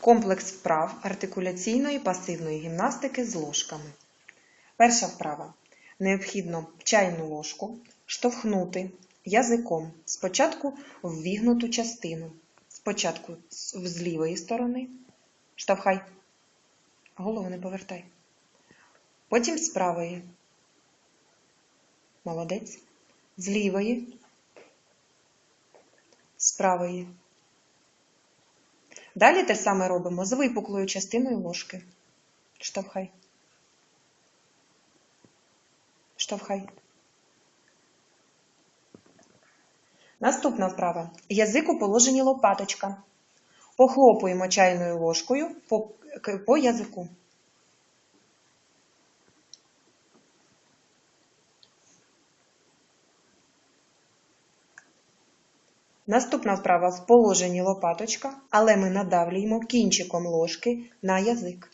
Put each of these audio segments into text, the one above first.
Комплекс вправ артикуляційної пасивної гімнастики з ложками. Перша вправа. Необхідно чайну ложку штовхнути язиком спочатку в вігнуту частину. Спочатку з лівої сторони. Штовхай. Голову не повертай. Потім з правої. Молодець. З лівої. З правої. Далі те саме робимо з випуклою частиною ложки. Штовхай. Штовхай. Наступна вправа. Язик у положенні лопаточка. Похлопуємо чайною ложкою по, по язику. Наступна вправа в положенні лопаточка, але ми надавлюємо кінчиком ложки на язик.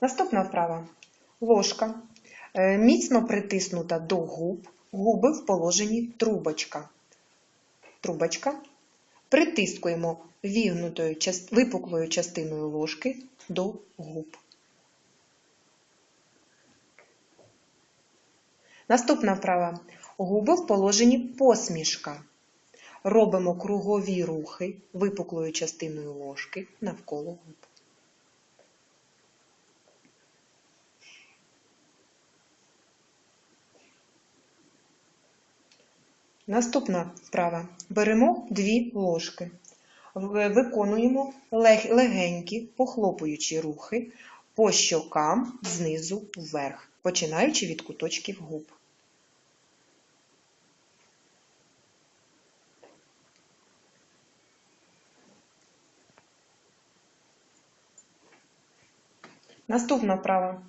Наступна вправа. Ложка е, міцно притиснута до губ, губи в положенні трубочка. Трубочка. Притискуємо вігнутою випуклою частиною ложки до губ. Наступна вправа. Губи в положенні посмішка. Робимо кругові рухи випуклою частиною ложки навколо губ. Наступна вправа. Беремо дві ложки. Виконуємо лег- легенькі похлопуючі рухи по щокам знизу вверх, починаючи від куточків губ. Наступна вправа.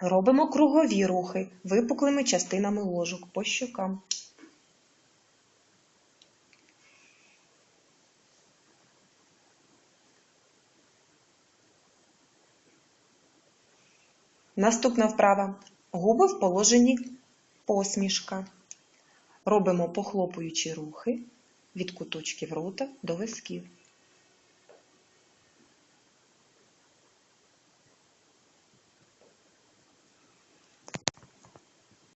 Робимо кругові рухи випуклими частинами ложок по щокам. Наступна вправа. Губи в положенні посмішка. Робимо похлопуючі рухи від куточків рота до висків.